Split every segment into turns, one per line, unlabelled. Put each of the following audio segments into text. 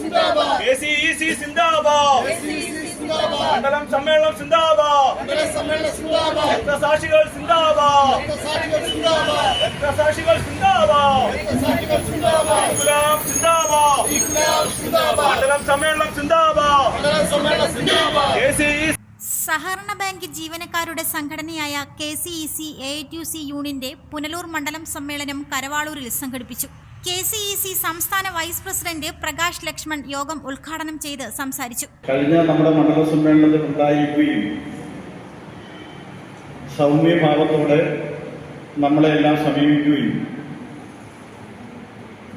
K C E C സിന്ദാബാദ്. മണ്ഡലം സമ്മേളനം സിന്ദാബാദ്. രക്തസാക്ഷികൾ സിന്ദാബാദ്. രക്തസാക്ഷികൾ സിന്ദാബാദ്. സിന്ദാബാദ്. മണ്ഡലം സമ്മേളനം
സഹകരണ ബാങ്ക് ജീവനക്കാരുടെ സംഘടനയായ K C E C A U C യൂണിയന്റെ പുനലൂർ മണ്ഡലം സമ്മേളനം കരവാളൂരിൽ സംഘടിപ്പിച്ചു. കെ സി ഇ സി സംസ്ഥാന വൈസ് പ്രസിഡന്റ് പ്രകാശ് ലക്ഷ്മൺ യോഗം ഉദ്ഘാടനം ചെയ്ത് സംസാരിച്ചു.
കഴിഞ്ഞ നമ്മുടെ മണ്ഡല സമ്മേളനത്തിൽ ഉണ്ടായിരിക്കുകയും സൗമ്യഭാവത്തോടെ നമ്മളെല്ലാം സമീപിക്കുകയും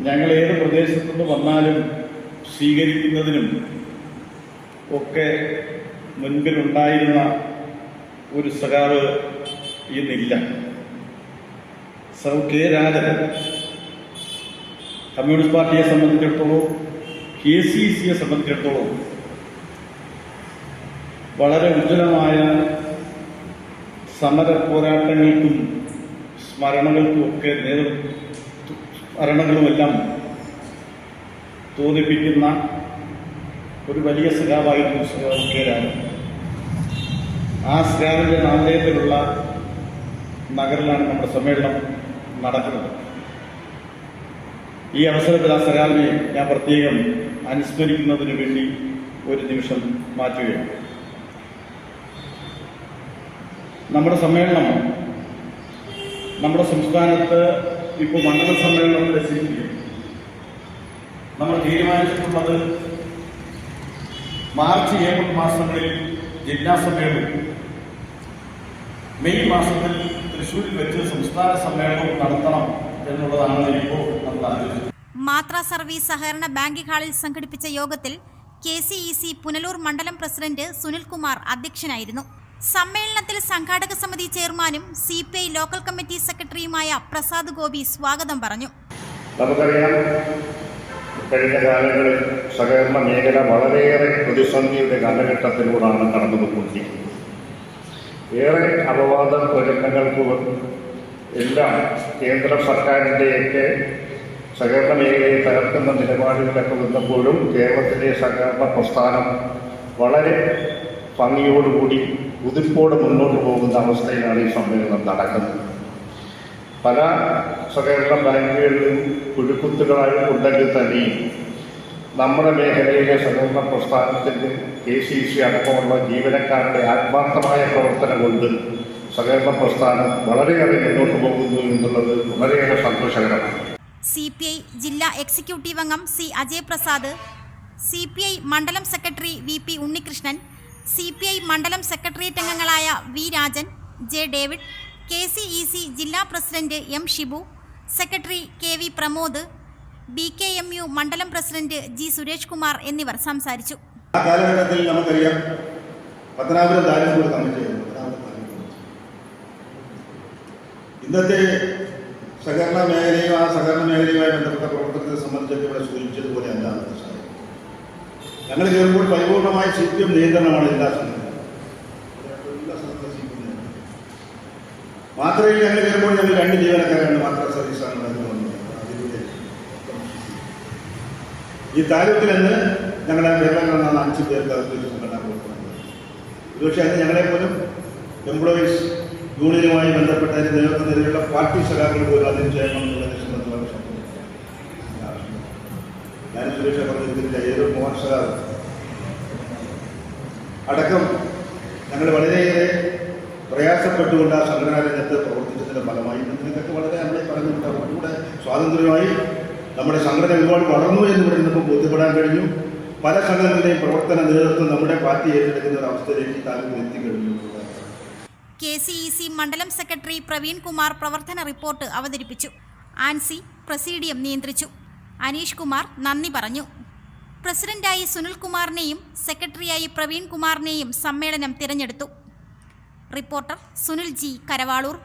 ഞങ്ങൾ ഏത് പ്രദേശത്തുനിന്ന് വന്നാലും സ്വീകരിക്കുന്നതിനും ഒക്കെ മുൻപിലുണ്ടായിരുന്ന ഒരു സഖാവ് ഇന്നില്ല. സൗ കെ രാജൻ കമ്മ്യൂണിസ്റ്റ് പാർട്ടിയെ സംബന്ധിച്ചിടത്തോളം കെ സി സിയെ സംബന്ധിച്ചിടത്തോളം വളരെ ഉജ്ജ്വലമായ സമര പോരാട്ടങ്ങൾക്കും സ്മരണകൾക്കും ഒക്കെ നേതൃ സ്മരണകളുമെല്ലാം തോന്നിപ്പിക്കുന്ന ഒരു വലിയ സഖാവായിരുന്നു സഖാവ് ആ സഖാവിന്റെ നാമധേയത്തിലുള്ള നഗറിലാണ് നമ്മുടെ സമ്മേളനം നടക്കുന്നത്. ഈ അവസരത്തിൽ ആ സഹാബിയെ ഞാൻ പ്രത്യേകം അനുസ്മരിക്കുന്നതിന് വേണ്ടി ഒരു നിമിഷം മാറ്റുകയാണ്. നമ്മുടെ സമ്മേളനം നമ്മുടെ സംസ്ഥാനത്ത് ഇപ്പോൾ മണ്ഡല സമ്മേളനം രചിക്കുകയാണ് നമ്മൾ തീരുമാനിച്ചിട്ടുള്ളത് മാർച്ച് ഏപ്രിൽ മാസങ്ങളിൽ ജില്ലാ സമ്മേളനവും മെയ് മാസത്തിൽ തൃശ്ശൂരിൽ വെച്ച് സംസ്ഥാന സമ്മേളനവും നടത്തണം എന്നുള്ളതാണ് ഇപ്പോൾ നമ്മൾ ആലോചിച്ചത്
മാത്ര സർവീസ് സഹകരണ ബാങ്ക് ഹാളിൽ സംഘടിപ്പിച്ച യോഗത്തിൽ K C E C Punalur മണ്ഡലം പ്രസിഡന്റ് സുനിൽകുമാർ അധ്യക്ഷനായിരുന്നു. സമ്മേളനത്തിൽ സംഘാടക സമിതി ചെയർമാനും C P I local committee സെക്രട്ടറിയുമായ പ്രസാദ് ഗോപി സ്വാഗതം പറഞ്ഞു.
നമുക്കറിയാം കഴിഞ്ഞ കാലങ്ങളിൽ സഹകരണ മേഖല വളരെയേറെ പ്രതിസന്ധിയുടെ കാലഘട്ടത്തിലൂടെയാണ് കടന്നുപോയിക്കൊണ്ടിരിക്കുന്നത്. ഏറെ അപവാദ പ്രചരണങ്ങൾക്ക് എല്ലാം കേന്ദ്ര സർക്കാരിന്റെയൊക്കെ സഹകരണ മേഖലയെ തകർക്കുന്ന നിലപാടുകളൊക്കെ വന്നപ്പോഴും കേരളത്തിലെ സഹകരണ പ്രസ്ഥാനം വളരെ ഭംഗിയോടുകൂടി ഉതിപ്പോടെ മുന്നോട്ട് പോകുന്ന അവസ്ഥയിലാണ് ഈ സമ്മേളനം നടക്കുന്നത്. പല സഹകരണ ബാങ്കുകളിലും കുഴുക്കുത്തുകളായി ഉണ്ടെങ്കിൽ തന്നെയും നമ്മുടെ മേഖലയിലെ സഹകരണ പ്രസ്ഥാനത്തിന്റെ കെ സി സി അടക്കമുള്ള ജീവനക്കാരുടെ ആത്മാർത്ഥമായ പ്രവർത്തനം കൊണ്ട് സഹകരണ പ്രസ്ഥാനം വളരെയേറെ മുന്നോട്ട് പോകുന്നു എന്നുള്ളത് വളരെയേറെ സന്തോഷകരമാണ്.
സി പി ഐ ജില്ലാ എക്സിക്യൂട്ടീവ് അംഗം C Ajay Prasad C P I മണ്ഡലം secretary V P Unnikrishnan C P I മണ്ഡലം സെക്രട്ടേറിയറ്റ് അംഗങ്ങളായ V Rajan J David K C E C ജില്ലാ president M Shibu secretary K V Pramod B K M U മണ്ഡലം president G Suresh Kumar എന്നിവർ സംസാരിച്ചു.
ആ കാലഘട്ടത്തിൽ നമുക്കറിയാം പത്തനാപുരം താലൂക്ക് കമ്മിറ്റിയായിരുന്നു പത്തനാപുരം താലൂക്ക് കമ്മിറ്റി. ഇന്നത്തെ സഹകരണ മേഖലയും ആ സഹകരണ മേഖലയുമായി ബന്ധപ്പെട്ട പ്രവർത്തനത്തെ സംബന്ധിച്ചൊക്കെ ഇവിടെ സൂചിപ്പിച്ചതുപോലെ അല്ല ഞങ്ങൾ കയറുമ്പോൾ പരിപൂർണമായ സി പി എം നിയന്ത്രണമാണ് എല്ലാ സ്ഥലത്തും മാത്രമല്ല ഞങ്ങൾ കയറുമ്പോൾ ഞങ്ങൾ രണ്ട് ജീവനക്കാരാണ് മാത്ര സർവീസാണ് ഈ താലൂക്കിൽ നിന്ന് ഞങ്ങളുടെ കേരളം കാണുന്ന അഞ്ച് പേർക്ക് അകത്തൊരു സംഘടന കൊടുക്കുന്നത് ഒരുപക്ഷെ അത് ഞങ്ങളെ പോലും എംപ്ലോയീസ് യൂണിയനുമായി ബന്ധപ്പെട്ട നേതൃത്വത്തിലുള്ള പാർട്ടി സഖാക്കൾ പോലും അതിന് ചെയ്യണം എന്നുള്ളതിനെ സംബന്ധിച്ചുള്ള സംഭവം ഞാൻ സുരക്ഷ പറഞ്ഞിരുന്നില്ല ഏതൊരു മോഹൻ സഖാവ് അടക്കം ഞങ്ങൾ വളരെയേറെ പ്രയാസപ്പെട്ടുകൊണ്ട് ആ സംഘടനാ രംഗത്ത് പ്രവർത്തിച്ചതിന്റെ ഫലമായി ഇന്ന് നിങ്ങൾക്കൊക്കെ വളരെ നമ്മളെ പറഞ്ഞിട്ടുണ്ട് കുറച്ചുകൂടെ സ്വാതന്ത്ര്യമായി നമ്മുടെ സംഘടന ഒരുപാട് വളർന്നു എന്ന് പറയുന്നപ്പോൾ ബോധ്യപ്പെടാൻ കഴിഞ്ഞു. പല സംഘടനകളുടെയും പ്രവർത്തന നേതൃത്വം നമ്മുടെ പാർട്ടി ഏറ്റെടുക്കുന്ന ഒരു അവസ്ഥയിലേക്ക് താങ്കൾ എത്തിക്കഴിഞ്ഞു.
കെ സി ഇ സി മണ്ഡലം സെക്രട്ടറി പ്രവീൺ കുമാർ പ്രവർത്തന റിപ്പോർട്ട് അവതരിപ്പിച്ചു. ആൻസി പ്രസീഡിയം നിയന്ത്രിച്ചു. അനീഷ് കുമാർ നന്ദി പറഞ്ഞു. പ്രസിഡന്റായി സുനിൽകുമാറിനെയും സെക്രട്ടറിയായി പ്രവീൺ കുമാറിനെയും സമ്മേളനം തിരഞ്ഞെടുത്തു. Reporter Sunil G Karavalur.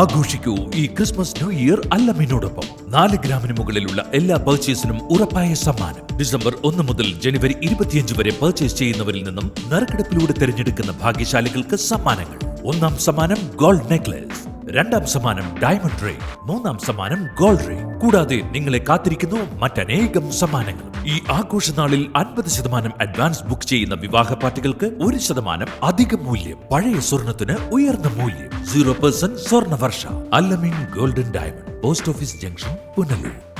ആഘോഷിക്കൂ ഈ ക്രിസ്മസ് ന്യൂ ഇയർ അല്ലമ്മിനോടൊപ്പം നാല് ഗ്രാമിന് മുകളിലുള്ള എല്ലാ പർച്ചേസിനും ഉറപ്പായ സമ്മാനം. ഡിസംബർ ഒന്ന് മുതൽ ജനുവരി ഇരുപത്തിയഞ്ച് വരെ പർച്ചേസ് ചെയ്യുന്നവരിൽ നിന്നും നറുക്കെടുപ്പിലൂടെ തിരഞ്ഞെടുക്കുന്ന ഭാഗ്യശാലികൾക്ക് സമ്മാനങ്ങൾ. ഒന്നാം സമ്മാനം ഗോൾഡ് നെക്ലസ് രണ്ടാം സമ്മാനം ഡയമണ്ട് റിംഗ് മൂന്നാം സമ്മാനം ഗോൾഡ് റിംഗ് കൂടാതെ നിങ്ങളെ കാത്തിരിക്കുന്നു മറ്റനേകം സമ്മാനങ്ങൾ. ഈ ആഘോഷനാളിൽ അൻപത് ശതമാനം അഡ്വാൻസ് ബുക്ക് ചെയ്യുന്ന വിവാഹ പാർട്ടികൾക്ക് ഒരു ശതമാനം അധിക മൂല്യം. പഴയ സ്വർണത്തിന് ഉയർന്ന മൂല്യം. സീറോ പെർസെന്റ് സ്വർണ വർഷ അല്ലമിൻ golden diamond. Post office junction Punalur.